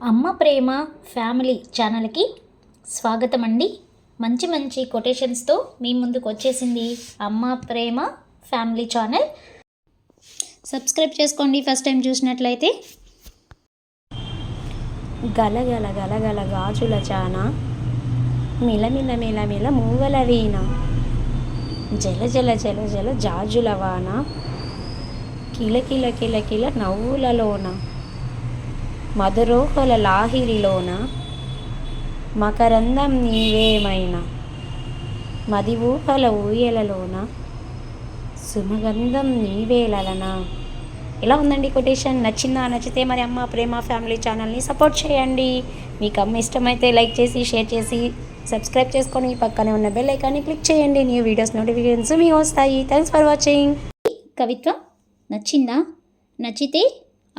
అమ్మ ప్రేమ ఫ్యామిలీ ఛానల్కి స్వాగతం అండి మంచి మంచి కొటేషన్స్తో మీ ముందుకు వచ్చేసింది Amma Prema family channel. Subscribe చేసుకోండి ఫస్ట్ టైం చూసినట్లయితే. గలగల గలగల గాజుల చాన మిలమిల మిలమిల మూవల వీణ జల జల జల జల జాజుల వాన కిలకిల కిలకిల నవ్వులలోన మధురోహల లాహిరిలోన మకరందం నీవేమైన మదివూహల ఊహల ఊయలలోన సుమగంధం నీవేలలనా? ఎలా ఉందండి కొటేషన్? నచ్చిందా? నచ్చితే మరి అమ్మ ప్రేమ ఫ్యామిలీ ఛానల్ని సపోర్ట్ చేయండి. మీకు అమ్మ ఇష్టమైతే లైక్ చేసి షేర్ చేసి సబ్స్క్రైబ్ చేసుకొని పక్కనే ఉన్న బెల్ ఐకాన్ని క్లిక్ చేయండి. న్యూ వీడియోస్ నోటిఫికేషన్స్ మీ వస్తాయి. Thanks for watching. కవిత్వం నచ్చిందా? నచ్చితే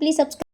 ప్లీజ్ సబ్స్క్రైబ్